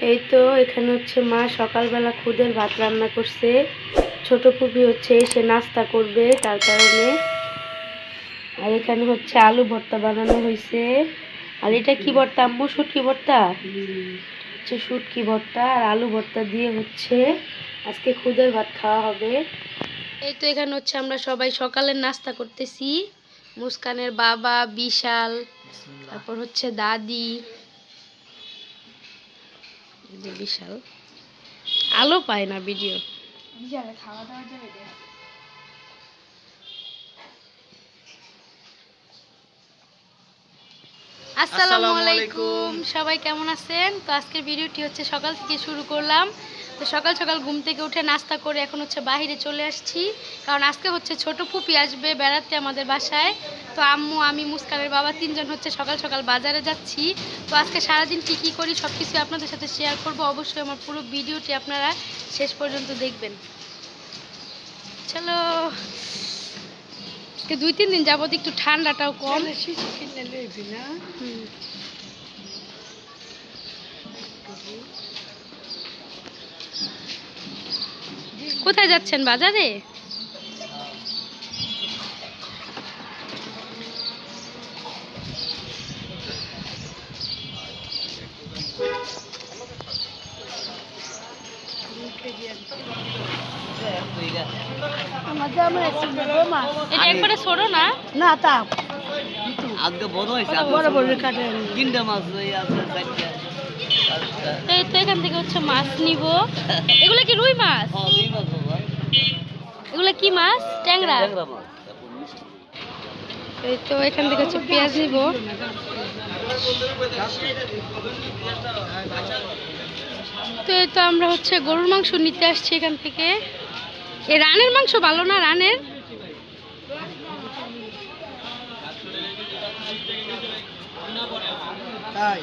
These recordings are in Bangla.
এই তো, এখানে হচ্ছে মা সকালবেলা খুদের ভাত রান্না করছে। ছোট পুপি হচ্ছে এসে নাস্তা করবে তার কারণে। আর এখানে হচ্ছে আলু ভর্তা বানানো হয়েছে। আর এটা কি ভর্তা, আম্মু? শুটকি ভর্তা? হচ্ছে শুটকি ভর্তা আর আলু ভর্তা দিয়ে হচ্ছে আজকে খুদের ভাত খাওয়া হবে। এই তো এখানে হচ্ছে আমরা সবাই সকালের নাস্তা করতেছি। মুস্কানের বাবা, বিশাল, তারপর হচ্ছে দাদি যে বিশাল। আলো পায় না ভিডিও। আসসালামু আলাইকুম। সবাই কেমন আছেন? তো আজকের ভিডিওটি হচ্ছে সকাল থেকে শুরু করলাম। তো সকাল সকাল ঘুম থেকে উঠে নাস্তা করে এখন হচ্ছে বাইরে চলে আসছি। কারণ আজকে হচ্ছে ছোট ফুপি আসবে বেড়াতে আমাদের বাসায়। তো আম্মু আমি মুস্কানের বাবা তিনজন হচ্ছে সকাল সকাল বাজারে যাচ্ছি। তো আজকে সারাদিন কী কী করি সব কিছু আপনাদের সাথে শেয়ার করব। অবশ্যই আমার পুরো ভিডিওটি আপনারা শেষ পর্যন্ত দেখবেন। চলো। দুই তিন দিন যাবত একটু ঠান্ডাটাও কম। হুম। কোথায় যাচ্ছেন বাজারে? এটা না। না তা। আজকে বড় হয়েছে বড় বড় কাটে তিনটা মাছ আছে এই তো এখান থেকে হচ্ছে মাছ নিব। এগুলো কি রুই মাছ? হ্যাঁ। এগুলো কি মাছ? ট্যাংরা। ট্যাংরা মাছ। তারপর মিষ্টি। এই তো এখান থেকে হচ্ছে পেঁয়াজ নিব। তো এই তো আমরা হচ্ছে গরুর মাংস নিতে আসছি এখান থেকে। এই রানের মাংস ভালো না রানের? তাই।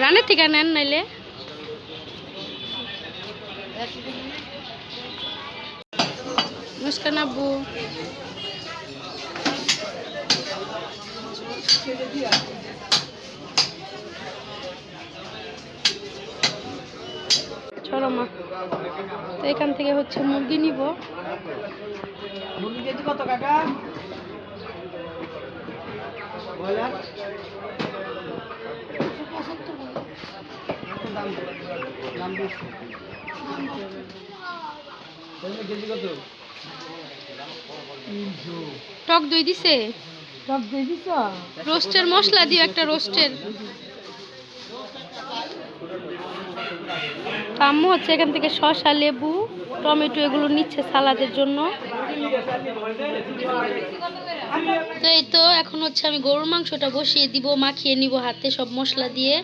রানের থেকে নেন নাইলে মুস্কান আব্বু চলো মা তো এখান থেকে হচ্ছে মুরগি নিব। কত কাকা? টক দই দিছে? দিছ? রোস্টের মশলা দিও একটা রোস্টের। আম্মু হচ্ছে এখান থেকে শসা, লেবু, টমেটো এগুলো নিচ্ছে সালাদের জন্য। তো এই তো, এখন হচ্ছে আমি গরুর মাংসটা বসিয়ে দিব, মাখিয়ে নিব হাতে সব মশলা দিয়ে।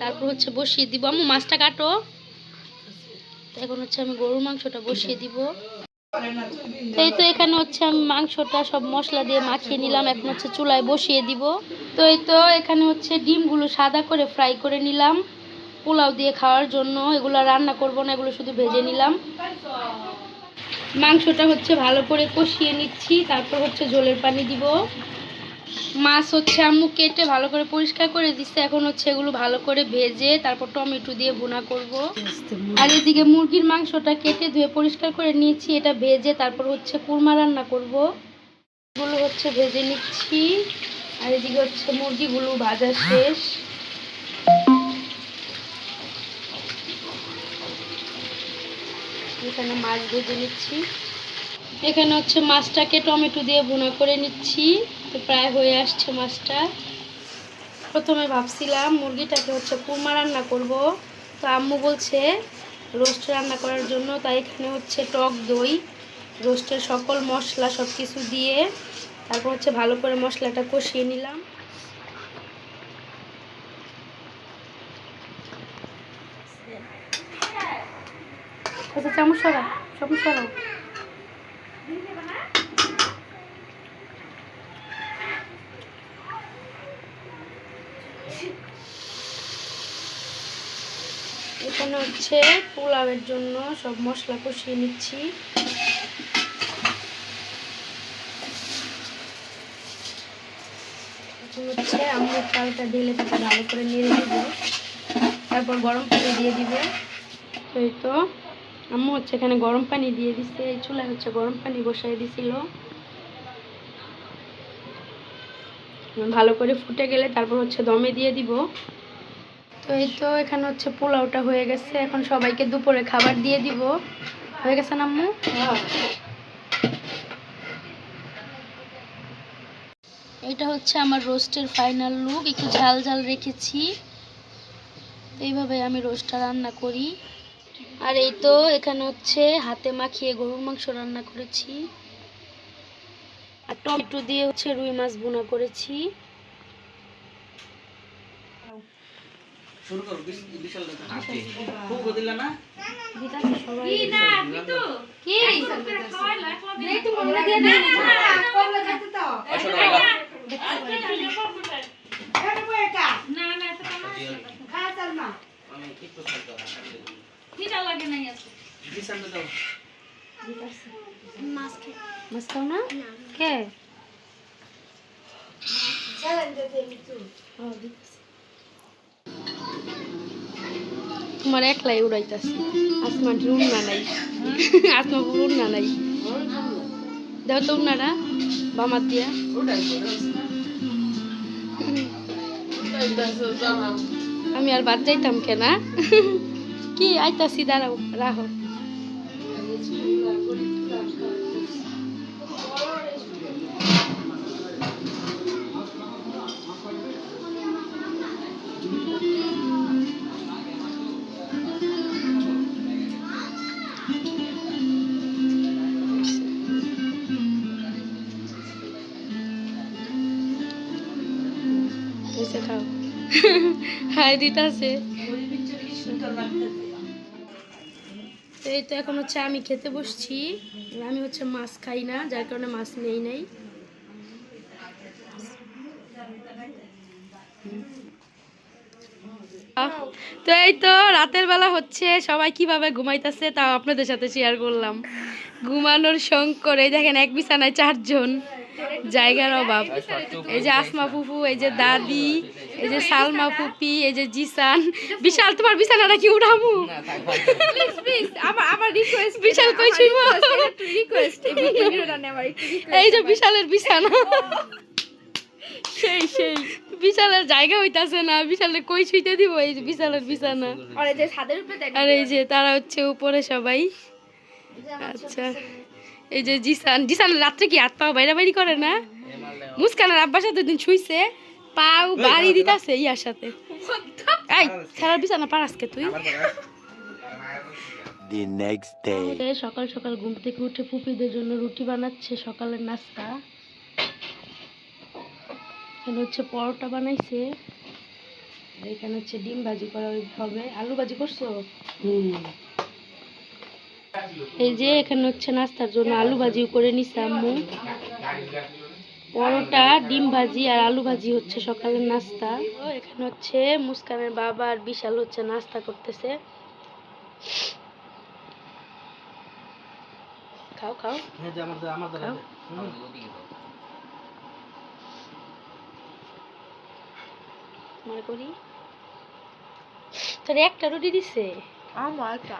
তারপর হচ্ছে বসিয়ে দিব। আম্মু, মাছটা কাটো। এখন হচ্ছে আমি গরুর মাংসটা বসিয়ে দিব। এই তো, এখানে হচ্ছে আমি মাংসটা সব মশলা দিয়ে মাখিয়ে নিলাম। এখন হচ্ছে চুলায় বসিয়ে দিব। তো এই তো, এখানে হচ্ছে ডিমগুলো সাদা করে ফ্রাই করে নিলাম। পোলাও দিয়ে খাওয়ার জন্য এগুলো রান্না করব না, এগুলো শুধু ভেজে নিলাম। মাংসটা হচ্ছে ভালো করে কষিয়ে নিচ্ছি, তারপর হচ্ছে ঝোলের পানি দিব। মাছ হচ্ছে আম্মু কেটে ভালো করে পরিষ্কার করে দিচ্ছে এখন হচ্ছে এগুলো ভালো করে ভেজে তারপর টমেটো দিয়ে ভুনা করব। আর এদিকে মুরগির মাংসটা কেটে ধুয়ে পরিষ্কার করে নিয়েছি, এটা ভেজে তারপর হচ্ছে কুরমা রান্না করব। এগুলো হচ্ছে ভেজে নিচ্ছি, আর এদিকে হচ্ছে মুরগিগুলো ভাজা শেষ। এখানে মাছ ভেজে নিচ্ছি। এখানে হচ্ছে মাছটাকে টমেটো দিয়ে ভুনা করে নিচ্ছি। তো প্রায় হয়ে আসছে মাছটা। প্রথমে ভাবছিলাম মুরগিটাকে হচ্ছে কুরমা রান্না করব। তো আম্মু বলছে রোস্ট রান্না করার জন্য, তাই এখানে হচ্ছে টক দই, রোস্টের সকল মশলা সব কিছু দিয়ে তারপর হচ্ছে ভালো করে মশলাটা কষিয়ে নিলাম। আচ্ছা চামচ সরা, চামচ সরাও এখানে হচ্ছে পোলাওয়ের জন্য সব মশলা কষিয়ে নিচ্ছি। এখন হচ্ছে আমরা চালটা ঢেলে ভালো করে নেড়ে দিব তারপর গরম পানি দিয়ে দিব। এই আম্মু হচ্ছে এখানে গরম পানি দিয়ে দিচ্ছে এই চুলায় হচ্ছে গরম পানি বসাই দিছিল। ভালো করে ফুটে গেলে তারপর হচ্ছে দমে দিয়ে দিব। তো এই তো এখানে হচ্ছে পোলাওটা হয়ে গেছে, এখন সবাইকে দুপুরে খাবার দিয়ে দিব। হয়ে গেছে আম্মু? এটা হচ্ছে আমার রোস্টের ফাইনাল লুক, একটু ঝাল ঝাল রেখেছি। এইভাবে আমি রোস্টটা রান্না করি। আর এই তো এখানে হচ্ছে হাতে মাখিয়ে গরুর মাংস রান্না করেছি। আর টমেটো দিয়ে হচ্ছে রুই মাছ বোনা করেছি। না? না, বাবা। আমি একটু খাইতে হবে। দাও। মাছ খাও না? কে? তোমার একলাই উড়াইতাছে। আসমাটির উন্না নাই। আসমাপুর উন্না নাই। দেও তো উন্নাটা বামার দিয়া। আমি আর বাদ যাইতাম কেনা। কি আইতাছি দাঁড়াও রাহো এসে খাও হাই, দিতাছে। এই তো এখন হচ্ছে আমি খেতে বসছি। আমি হচ্ছে মাছ খাই না, যার কারণে মাছ নেই নাই। তো এই তো রাতের বেলা হচ্ছে, সবাই কীভাবে ঘুমাইতেছে তাও আপনাদের সাথে শেয়ার করলাম। ঘুমানোর শঙ্কর এই দেখেন এক বিছানায় চারজন জায়গার অভাব। এই যে আসমা ফুফু এই যে দাদি এই যে সালমা ফুপি এই যে জিসান। বিশাল তোমার বিছানাটা কি উঠামু বিশাল কই এই যে বিশালের বিছানা। সেই সেই। বিশালের জায়গা হইতাছে না বিশালের কই শুইতে দিব এই যে বিশালের বিছানা। আর এই যে তারা হচ্ছে উপরে সবাই। আচ্ছা। এই যে জিসান জিসান রাত্রে কি হাত পা বাইরে বাইরি করে না। মুস্কানের আব্বার সাথে দিন শুইছে পাও বাড়ি দিতাছে ইয়ার সাথে। এই ছাড়ার বিছানা পার আজকে তুই। the next day. এ সকাল সকাল ঘুম থেকে উঠে পুপিদের জন্য রুটি বানাচ্ছে সকালের নাস্তা। এখানে হচ্ছে পরোটা বানাইছে। এখানে হচ্ছে ডিম ভাজি করা হবে। আলু ভাজি করছ? এই যে এখানে হচ্ছে নাস্তার জন্য আলু ভাজিও করে নিছে আম্মু। পরোটা ডিম ভাজি আর আলু ভাজি হচ্ছে সকালের নাস্তা। ও এখানে হচ্ছে মুস্কানের বাবা আর বিশাল হচ্ছে নাস্তা করতেছে। খাও খাও। হ্যাঁ। মনে করি। তোর একটা রুটি দিছে? আমার একটা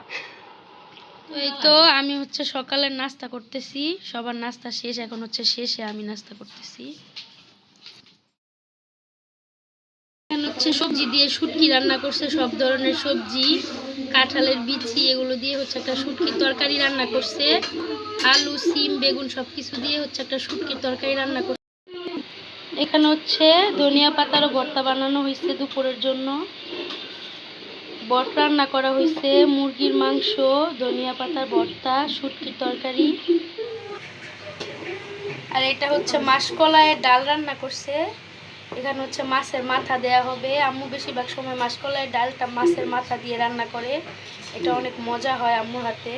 এই তো আমি হচ্ছে সকালের নাস্তা করতেছি। সবার নাস্তা শেষ, এখন হচ্ছে শেষে আমি নাস্তা করতেছি। হচ্ছে সবজি দিয়ে শুটকি রান্না করছে, সব ধরনের সবজি। কাঁঠালের বিচি, এগুলো দিয়ে হচ্ছে একটা শুটকির তরকারি রান্না করছে। আলু, সিম, বেগুন সব কিছু দিয়ে হচ্ছে একটা শুটকির তরকারি রান্না করছে। এখানে হচ্ছে ধনিয়া পাতারও ভর্তা বানানো হয়েছে দুপুরের জন্য। বট রান্না করা হয়েছে, মুরগির মাংস, ধনিয়া পাতার ভর্তা শুটকির তরকারি। আর এটা হচ্ছে মাসকলাইয়ের ডাল রান্না করছে। এখানে হচ্ছে মাছের মাথা দেয়া হবে। আম্মু বেশিরভাগ সময় মাসকলাইয়ের ডালটা মাছের মাথা দিয়ে রান্না করে। এটা অনেক মজা হয় আম্মুর হাতে।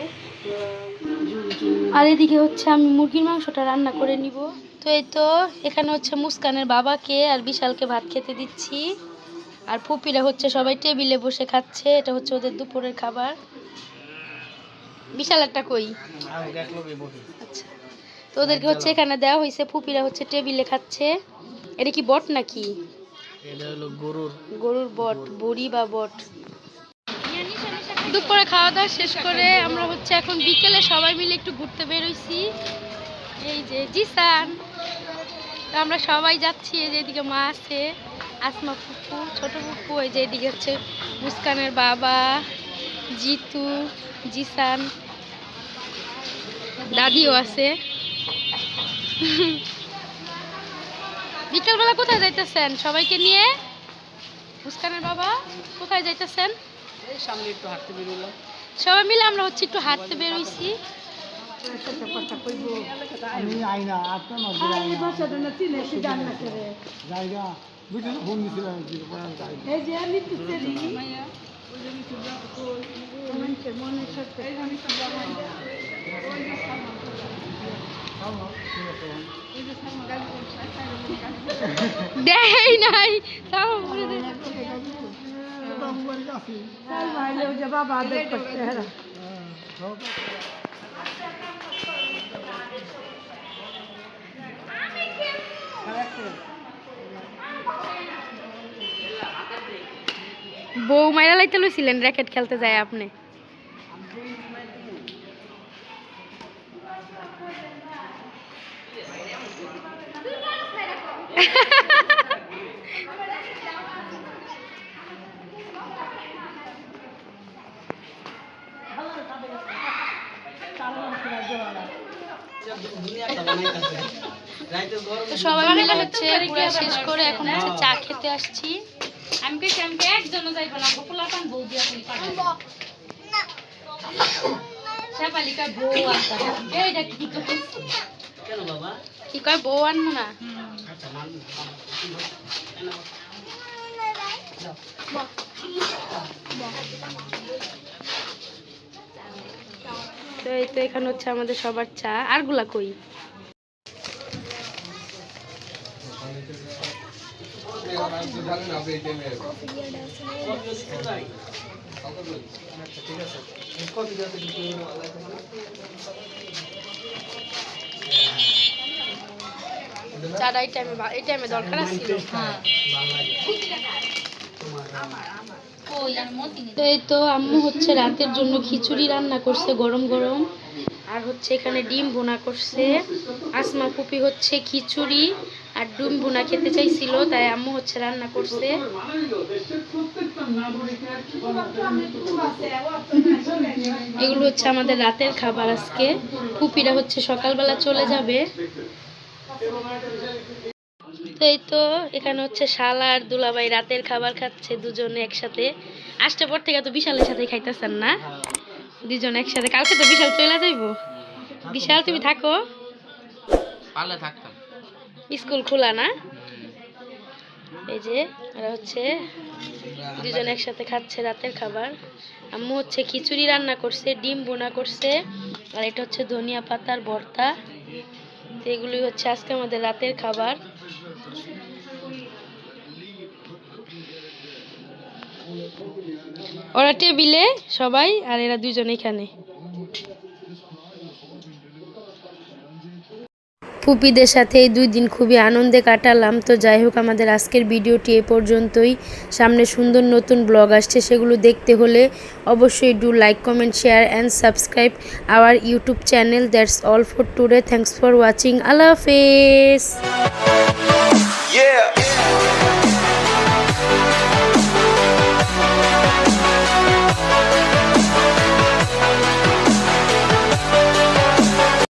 আর এদিকে হচ্ছে আমি মুরগির মাংসটা রান্না করে নিব। তো এই তো, এখানে হচ্ছে মুস্কানের বাবাকে আর বিশালকে ভাত খেতে দিচ্ছি। আর ফুপিরা হচ্ছে সবাই টেবিলে বসে খাচ্ছে এটা হচ্ছে ওদের দুপুরের খাবার। বিশাল একটা কই। আচ্ছা। তো ওদেরকে হচ্ছে এখানে দেওয়া হয়েছে ফুপিরা হচ্ছে টেবিলে খাচ্ছে। এটা কি বট নাকি? গরুর। গরুর বট বুড়ি বা বট? দুপুরে খাওয়া দাওয়া শেষ করে আমরা হচ্ছে এখন বিকেলে সবাই মিলে একটু ঘুরতে বেরোইছি। এই যে জিসান। আমরা সবাই যাচ্ছি এই যে এদিকে মা আছে। আসমা ফুপু ছোট ফুপু এই যে এদিকে হচ্ছে মুস্কানের বাবা জিতু জিসান দাদিও আছে। বিকালবেলা কোথায় যাইতেছেন? সবাইকে নিয়ে? মুস্কানের বাবা কোথায় যাইতেছেন? সামনে একটু হাঁটতে বেরোলাম। সবাই মিলে আমরা হচ্ছে একটু হাঁটতে বেরোইছি। আমি আইনা আপনার জায়গা। বুঝলি ফোন দিছিলাম দেই নাই তাও বলে দে। বউ মাইরা লাইতে লইছিলেন র্যাকেট খেলতে যায় আপনি। তো সবাই মিলে হচ্ছে শেষ করে এখন হচ্ছে চা খেতে আসছি। আমি কইছি আমি একজনও যাইব না গোপলা পান বউ দিয়া তুমি পাঠাই শ্যাপালিকা বউ আনতা। এইটা কি কেন বাবা? কি কয় বউ আনব না? তো এই তো এখানে হচ্ছে আমাদের সবার চা। আরগুলা কই আচ্ছা ঠিক আছে কত যাতে কিছু চাটা এই টাইমে এই টাইমে দরকার তো? এই তো আম্মু হচ্ছে রাতের জন্য খিচুড়ি রান্না করছে গরম গরম। আর হচ্ছে এখানে ডিম বোনা করছে। আসমা পুপি হচ্ছে খিচুড়ি। আর ডিম বোনা খেতে চাইছিল, তাই আম্মু হচ্ছে রান্না করছে। এগুলো হচ্ছে আমাদের রাতের খাবার আজকে। পুপিরা হচ্ছে সকালবেলা চলে যাবে। এই তো, এখানে হচ্ছে শালা আর দুলাভাই রাতের খাবার খাচ্ছে দুজনে একসাথে। আসতে পর থেকে তো বিশালের সাথে খাইতেছেন না। দুজন একসাথে। কালকে তো বিশাল চলে যাইবো। বিশাল, তুমি থাকো? পারলে থাকতাম। স্কুল খোলা না। এই যে, এরা হচ্ছে দুজন একসাথে খাচ্ছে রাতের খাবার। আম্মু হচ্ছে খিচুড়ি রান্না করছে, ডিম বোনা করছে, আর এটা হচ্ছে ধনিয়া পাতার ভর্তা। তো এগুলি হচ্ছে আজকে আমাদের রাতের খাবার। ওরা টেবিলে সবাই আর এরা দুজন এখানে। ফুপিদের সাথে এই দুই দিন খুবই আনন্দে কাটালাম। তো যাই হোক, আমাদের আজকের ভিডিওটি এ পর্যন্তই। সামনে সুন্দর নতুন ব্লগ আসছে, সেগুলো দেখতে হলে অবশ্যই do like comment share and subscribe our YouTube channel that's all for today thanks for watching আল্লাহ হাফেজ।